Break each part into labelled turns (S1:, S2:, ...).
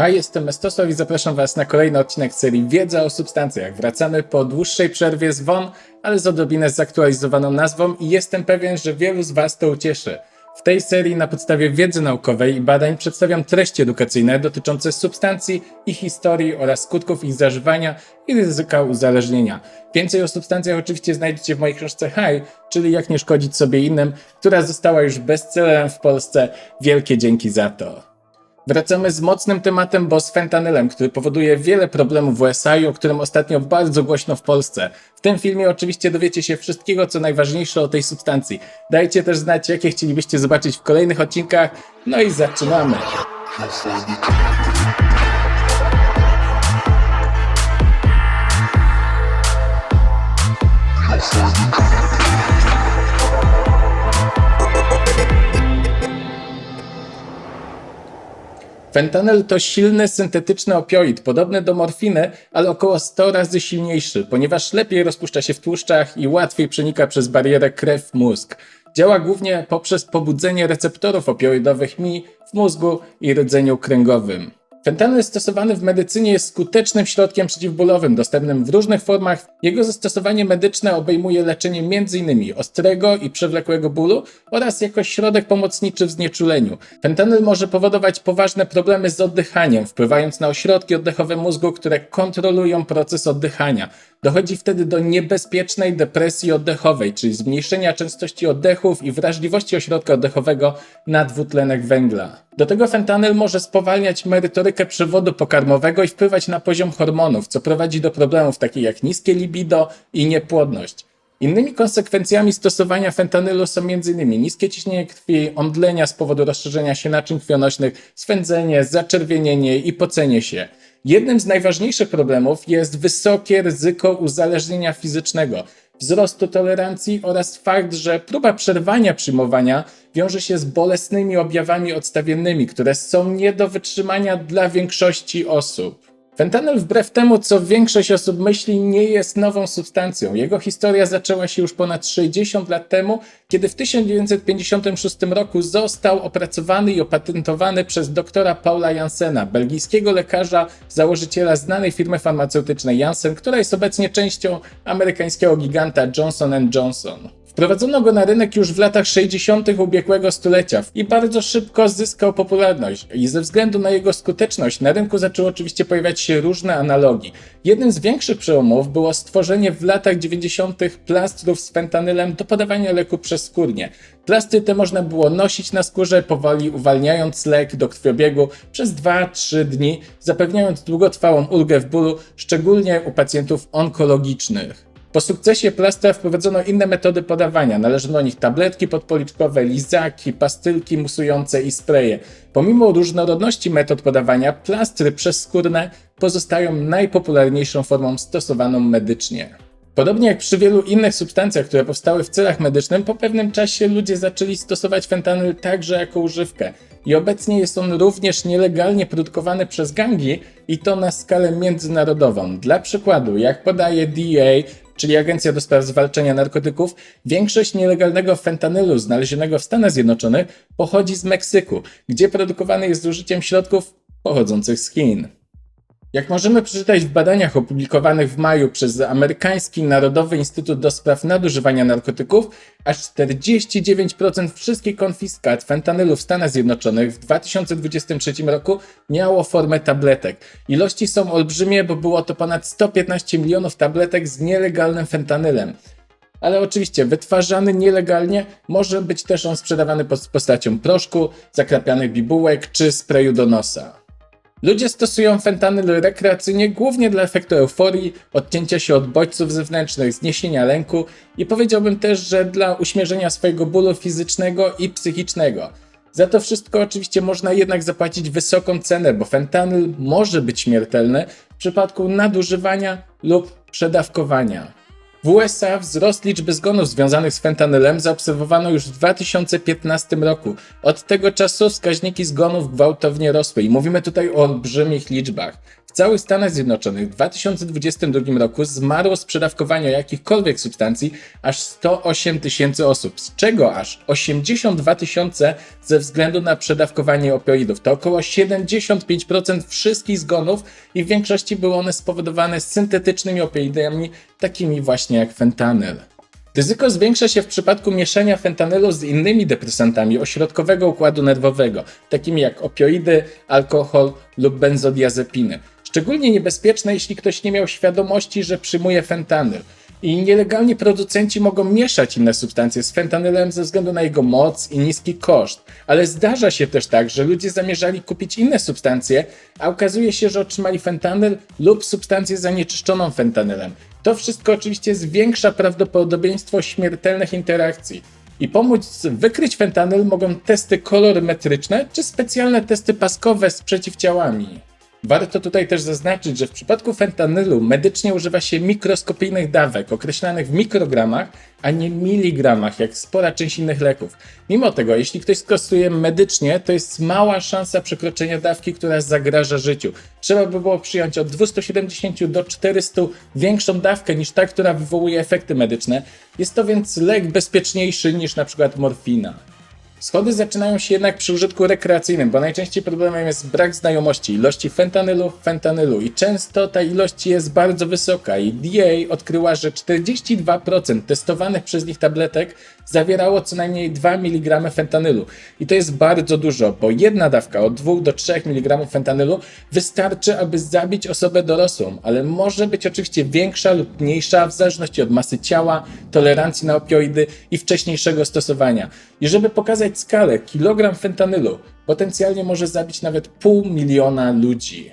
S1: Hej, jestem Mestosław i zapraszam Was na kolejny odcinek serii Wiedza o substancjach. Wracamy po dłuższej przerwie z WON, ale z odrobinę zaktualizowaną nazwą i jestem pewien, że wielu z Was to ucieszy. W tej serii na podstawie wiedzy naukowej i badań przedstawiam treści edukacyjne dotyczące substancji, ich historii oraz skutków ich zażywania i ryzyka uzależnienia. Więcej o substancjach oczywiście znajdziecie w mojej książce High, czyli Jak nie szkodzić sobie innym, która została już bestsellerem w Polsce. Wielkie dzięki za to. Wracamy z mocnym tematem, bo z fentanylem, który powoduje wiele problemów w USA i o którym ostatnio bardzo głośno w Polsce. W tym filmie oczywiście dowiecie się wszystkiego, co najważniejsze o tej substancji. Dajcie też znać, jakie chcielibyście zobaczyć w kolejnych odcinkach. No i zaczynamy. Fentanyl to silny syntetyczny opioid, podobny do morfiny, ale około 100 razy silniejszy, ponieważ lepiej rozpuszcza się w tłuszczach i łatwiej przenika przez barierę krew-mózg. Działa głównie poprzez pobudzenie receptorów opioidowych mi w mózgu i rdzeniu kręgowym. Fentanyl stosowany w medycynie jest skutecznym środkiem przeciwbólowym, dostępnym w różnych formach. Jego zastosowanie medyczne obejmuje leczenie m.in. ostrego i przewlekłego bólu oraz jako środek pomocniczy w znieczuleniu. Fentanyl może powodować poważne problemy z oddychaniem, wpływając na ośrodki oddechowe mózgu, które kontrolują proces oddychania. Dochodzi wtedy do niebezpiecznej depresji oddechowej, czyli zmniejszenia częstości oddechów i wrażliwości ośrodka oddechowego na dwutlenek węgla. Do tego fentanyl może spowalniać merytorykę przewodu pokarmowego i wpływać na poziom hormonów, co prowadzi do problemów takich jak niskie libido i niepłodność. Innymi konsekwencjami stosowania fentanylu są m.in. niskie ciśnienie krwi, omdlenia z powodu rozszerzenia się naczyń krwionośnych, swędzenie, zaczerwienienie i pocenie się. Jednym z najważniejszych problemów jest wysokie ryzyko uzależnienia fizycznego, wzrostu tolerancji oraz fakt, że próba przerwania przyjmowania wiąże się z bolesnymi objawami odstawiennymi, które są nie do wytrzymania dla większości osób. Fentanyl, wbrew temu, co większość osób myśli, nie jest nową substancją. Jego historia zaczęła się już ponad 60 lat temu, kiedy w 1956 roku został opracowany i opatentowany przez doktora Paula Jansena, belgijskiego lekarza, założyciela znanej firmy farmaceutycznej Janssen, która jest obecnie częścią amerykańskiego giganta Johnson Johnson. Wprowadzono go na rynek już w latach 60. ubiegłego stulecia i bardzo szybko zyskał popularność. I ze względu na jego skuteczność na rynku zaczęły oczywiście pojawiać się różne analogi. Jednym z większych przełomów było stworzenie w latach 90. plastrów z fentanylem do podawania leku przezskórnie. Plastry te można było nosić na skórze, powoli uwalniając lek do krwiobiegu przez 2-3 dni, zapewniając długotrwałą ulgę w bólu, szczególnie u pacjentów onkologicznych. Po sukcesie plastra wprowadzono inne metody podawania. Należą do nich tabletki podpoliczkowe, lizaki, pastylki musujące i spreje. Pomimo różnorodności metod podawania, plastry przezskórne pozostają najpopularniejszą formą stosowaną medycznie. Podobnie jak przy wielu innych substancjach, które powstały w celach medycznych, po pewnym czasie ludzie zaczęli stosować fentanyl także jako używkę. I obecnie jest on również nielegalnie produkowany przez gangi i to na skalę międzynarodową. Dla przykładu, jak podaje DEA, czyli Agencja do Spraw Zwalczania Narkotyków, większość nielegalnego fentanylu znalezionego w Stanach Zjednoczonych pochodzi z Meksyku, gdzie produkowany jest z użyciem środków pochodzących z Chin. Jak możemy przeczytać w badaniach opublikowanych w maju przez Amerykański Narodowy Instytut do Spraw Nadużywania Narkotyków, aż 49% wszystkich konfiskat fentanylu w Stanach Zjednoczonych w 2023 roku miało formę tabletek. Ilości są olbrzymie, bo było to ponad 115 milionów tabletek z nielegalnym fentanylem. Ale oczywiście wytwarzany nielegalnie może być też on sprzedawany pod postacią proszku, zakrapianych bibułek czy sprayu do nosa. Ludzie stosują fentanyl rekreacyjnie głównie dla efektu euforii, odcięcia się od bodźców zewnętrznych, zniesienia lęku i powiedziałbym też, że dla uśmierzenia swojego bólu fizycznego i psychicznego. Za to wszystko oczywiście można jednak zapłacić wysoką cenę, bo fentanyl może być śmiertelny w przypadku nadużywania lub przedawkowania. W USA wzrost liczby zgonów związanych z fentanylem zaobserwowano już w 2015 roku. Od tego czasu wskaźniki zgonów gwałtownie rosły i mówimy tutaj o olbrzymich liczbach. Całych Stanach Zjednoczonych w 2022 roku zmarło z przedawkowania jakichkolwiek substancji aż 108 tysięcy osób, z czego aż 82 tysiące ze względu na przedawkowanie opioidów. To około 75% wszystkich zgonów i w większości były one spowodowane syntetycznymi opioidami, takimi właśnie jak fentanyl. Ryzyko zwiększa się w przypadku mieszania fentanylu z innymi depresantami ośrodkowego układu nerwowego, takimi jak opioidy, alkohol lub benzodiazepiny. Szczególnie niebezpieczne, jeśli ktoś nie miał świadomości, że przyjmuje fentanyl. I nielegalni producenci mogą mieszać inne substancje z fentanylem ze względu na jego moc i niski koszt. Ale zdarza się też tak, że ludzie zamierzali kupić inne substancje, a okazuje się, że otrzymali fentanyl lub substancję zanieczyszczoną fentanylem. To wszystko oczywiście zwiększa prawdopodobieństwo śmiertelnych interakcji. I pomóc wykryć fentanyl mogą testy kolorymetryczne czy specjalne testy paskowe z przeciwciałami. Warto tutaj też zaznaczyć, że w przypadku fentanylu medycznie używa się mikroskopijnych dawek, określanych w mikrogramach, a nie miligramach, jak spora część innych leków. Mimo tego, jeśli ktoś stosuje medycznie, to jest mała szansa przekroczenia dawki, która zagraża życiu. Trzeba by było przyjąć od 270 do 400 większą dawkę niż ta, która wywołuje efekty medyczne. Jest to więc lek bezpieczniejszy niż na przykład morfina. Schody zaczynają się jednak przy użytku rekreacyjnym, bo najczęściej problemem jest brak znajomości ilości fentanylu w fentanylu i często ta ilość jest bardzo wysoka i DA odkryła, że 42% testowanych przez nich tabletek zawierało co najmniej 2 mg fentanylu. I to jest bardzo dużo, bo jedna dawka od 2 do 3 mg fentanylu wystarczy, aby zabić osobę dorosłą, ale może być oczywiście większa lub mniejsza w zależności od masy ciała, tolerancji na opioidy i wcześniejszego stosowania. I żeby pokazać skalę, kilogram fentanylu potencjalnie może zabić nawet pół miliona ludzi.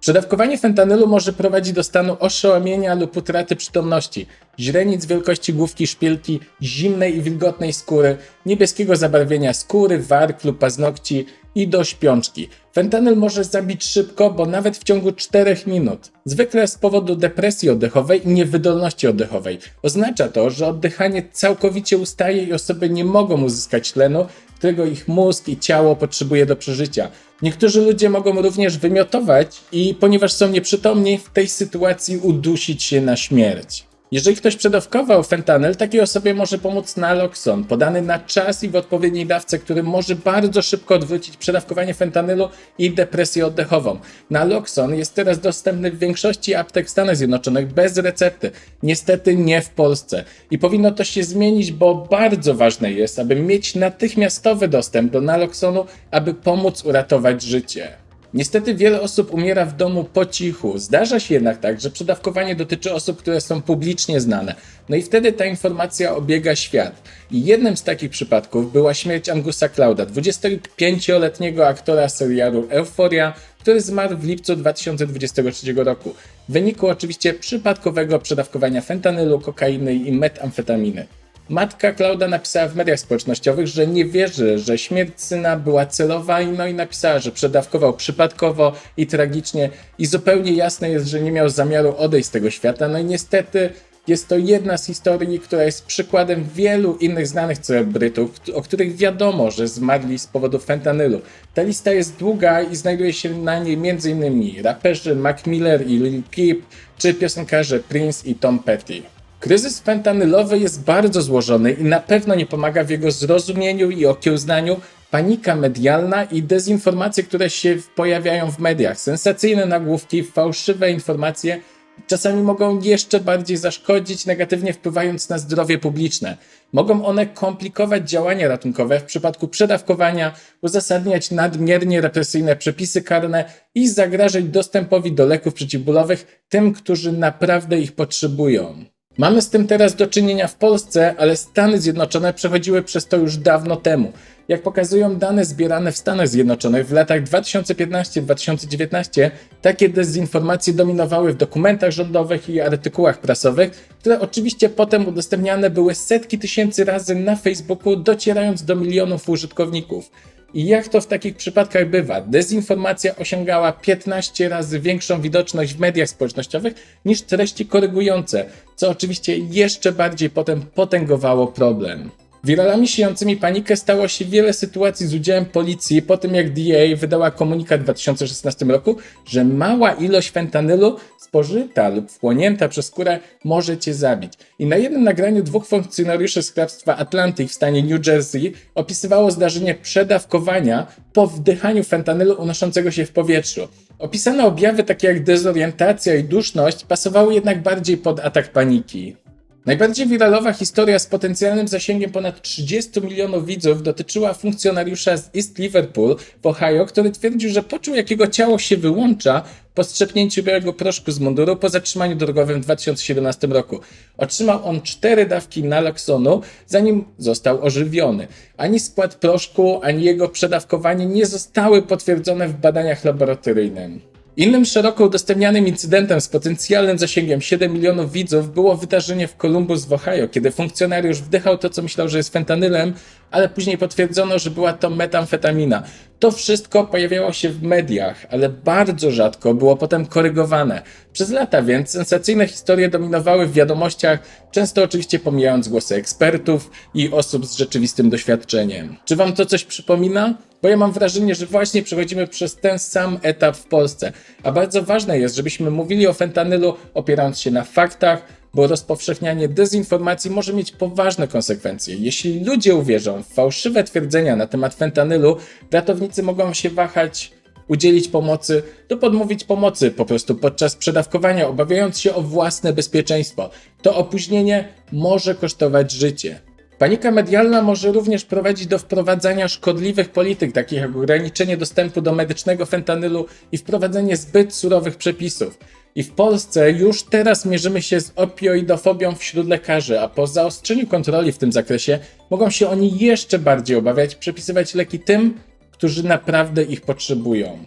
S1: Przedawkowanie fentanylu może prowadzić do stanu oszołomienia lub utraty przytomności, źrenic wielkości główki szpilki, zimnej i wilgotnej skóry, niebieskiego zabarwienia skóry, warg lub paznokci i do śpiączki. Fentanyl może zabić szybko, bo nawet w ciągu 4 minut. Zwykle z powodu depresji oddechowej i niewydolności oddechowej. Oznacza to, że oddychanie całkowicie ustaje i osoby nie mogą uzyskać tlenu, którego ich mózg i ciało potrzebuje do przeżycia. Niektórzy ludzie mogą również wymiotować i ponieważ są nieprzytomni, w tej sytuacji udusić się na śmierć. Jeżeli ktoś przedawkował fentanyl, takiej osobie może pomóc naloxon, podany na czas i w odpowiedniej dawce, który może bardzo szybko odwrócić przedawkowanie fentanylu i depresję oddechową. Naloxon jest teraz dostępny w większości aptek w Stanach Zjednoczonych bez recepty. Niestety nie w Polsce. I powinno to się zmienić, bo bardzo ważne jest, aby mieć natychmiastowy dostęp do naloxonu, aby pomóc uratować życie. Niestety wiele osób umiera w domu po cichu. Zdarza się jednak tak, że przedawkowanie dotyczy osób, które są publicznie znane. No i wtedy ta informacja obiega świat. I jednym z takich przypadków była śmierć Angusa Clouda, 25-letniego aktora serialu Euphoria, który zmarł w lipcu 2023 roku. W wyniku oczywiście przypadkowego przedawkowania fentanylu, kokainy i metamfetaminy. Matka Klauda napisała w mediach społecznościowych, że nie wierzy, że śmierć syna była celowa, no i napisała, że przedawkował przypadkowo i tragicznie i zupełnie jasne jest, że nie miał zamiaru odejść z tego świata. No i niestety jest to jedna z historii, która jest przykładem wielu innych znanych celebrytów, o których wiadomo, że zmarli z powodu fentanylu. Ta lista jest długa i znajduje się na niej m.in. raperzy Mac Miller i Lil Peep, czy piosenkarze Prince i Tom Petty. Kryzys fentanylowy jest bardzo złożony i na pewno nie pomaga w jego zrozumieniu i okiełznaniu. Panika medialna i dezinformacje, które się pojawiają w mediach, sensacyjne nagłówki, fałszywe informacje, czasami mogą jeszcze bardziej zaszkodzić, negatywnie wpływając na zdrowie publiczne. Mogą one komplikować działania ratunkowe w przypadku przedawkowania, uzasadniać nadmiernie represyjne przepisy karne i zagrażać dostępowi do leków przeciwbólowych tym, którzy naprawdę ich potrzebują. Mamy z tym teraz do czynienia w Polsce, ale Stany Zjednoczone przechodziły przez to już dawno temu. Jak pokazują dane zbierane w Stanach Zjednoczonych w latach 2015-2019, takie dezinformacje dominowały w dokumentach rządowych i artykułach prasowych, które oczywiście potem udostępniane były setki tysięcy razy na Facebooku, docierając do milionów użytkowników. I jak to w takich przypadkach bywa, dezinformacja osiągała 15 razy większą widoczność w mediach społecznościowych niż treści korygujące, co oczywiście jeszcze bardziej potem potęgowało problem. Wiralami siejącymi panikę stało się wiele sytuacji z udziałem policji po tym, jak DEA wydała komunikat w 2016 roku, że mała ilość fentanylu spożyta lub wchłonięta przez skórę może cię zabić. I na jednym nagraniu dwóch funkcjonariuszy z hrabstwa Atlantic w stanie New Jersey opisywało zdarzenie przedawkowania po wdychaniu fentanylu unoszącego się w powietrzu. Opisane objawy takie jak dezorientacja i duszność pasowały jednak bardziej pod atak paniki. Najbardziej wiralowa historia z potencjalnym zasięgiem ponad 30 milionów widzów dotyczyła funkcjonariusza z East Liverpool w Ohio, który twierdził, że poczuł jak jego ciało się wyłącza po strzepnięciu białego proszku z munduru po zatrzymaniu drogowym w 2017 roku. Otrzymał on cztery dawki naloxonu, zanim został ożywiony. Ani skład proszku, ani jego przedawkowanie nie zostały potwierdzone w badaniach laboratoryjnych. Innym szeroko udostępnianym incydentem z potencjalnym zasięgiem 7 milionów widzów było wydarzenie w Columbus w Ohio, kiedy funkcjonariusz wdychał to, co myślał, że jest fentanylem, ale później potwierdzono, że była to metamfetamina. To wszystko pojawiało się w mediach, ale bardzo rzadko było potem korygowane. Przez lata więc sensacyjne historie dominowały w wiadomościach, często oczywiście pomijając głosy ekspertów i osób z rzeczywistym doświadczeniem. Czy wam to coś przypomina? Bo ja mam wrażenie, że właśnie przechodzimy przez ten sam etap w Polsce. A bardzo ważne jest, żebyśmy mówili o fentanylu opierając się na faktach, bo rozpowszechnianie dezinformacji może mieć poważne konsekwencje. Jeśli ludzie uwierzą w fałszywe twierdzenia na temat fentanylu, ratownicy mogą się wahać udzielić pomocy, to podmówić pomocy po prostu podczas przedawkowania, obawiając się o własne bezpieczeństwo. To opóźnienie może kosztować życie. Panika medialna może również prowadzić do wprowadzania szkodliwych polityk, takich jak ograniczenie dostępu do medycznego fentanylu i wprowadzenie zbyt surowych przepisów. I w Polsce już teraz mierzymy się z opioidofobią wśród lekarzy, a po zaostrzeniu kontroli w tym zakresie mogą się oni jeszcze bardziej obawiać przepisywać leki tym, którzy naprawdę ich potrzebują.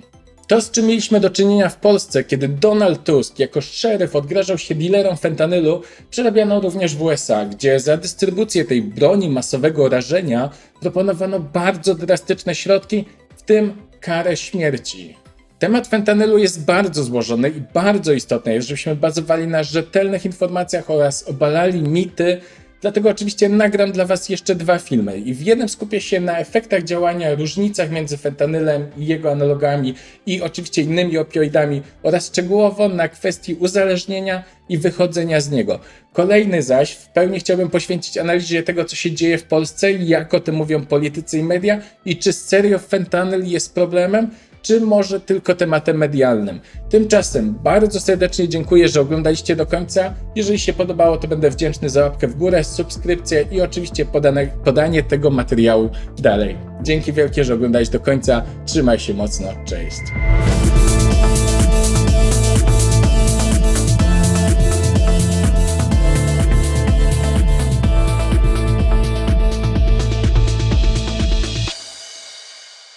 S1: To, z czym mieliśmy do czynienia w Polsce, kiedy Donald Tusk jako szeryf odgrażał się dealerom fentanylu, przerabiano również w USA, gdzie za dystrybucję tej broni masowego rażenia proponowano bardzo drastyczne środki, w tym karę śmierci. Temat fentanylu jest bardzo złożony i bardzo istotne jest, żebyśmy bazowali na rzetelnych informacjach oraz obalali mity, Dlatego oczywiście nagram dla Was jeszcze dwa filmy i w jednym skupię się na efektach działania, różnicach między fentanylem i jego analogami i oczywiście innymi opioidami oraz szczegółowo na kwestii uzależnienia i wychodzenia z niego. Kolejny zaś w pełni chciałbym poświęcić analizie tego, co się dzieje w Polsce jak o tym mówią politycy i media i czy serio fentanyl jest problemem, czy może tylko tematem medialnym. Tymczasem bardzo serdecznie dziękuję, że oglądaliście do końca. Jeżeli się podobało, to będę wdzięczny za łapkę w górę, subskrypcję i oczywiście podane, podanie tego materiału dalej. Dzięki wielkie, że oglądałeś do końca. Trzymaj się mocno. Cześć.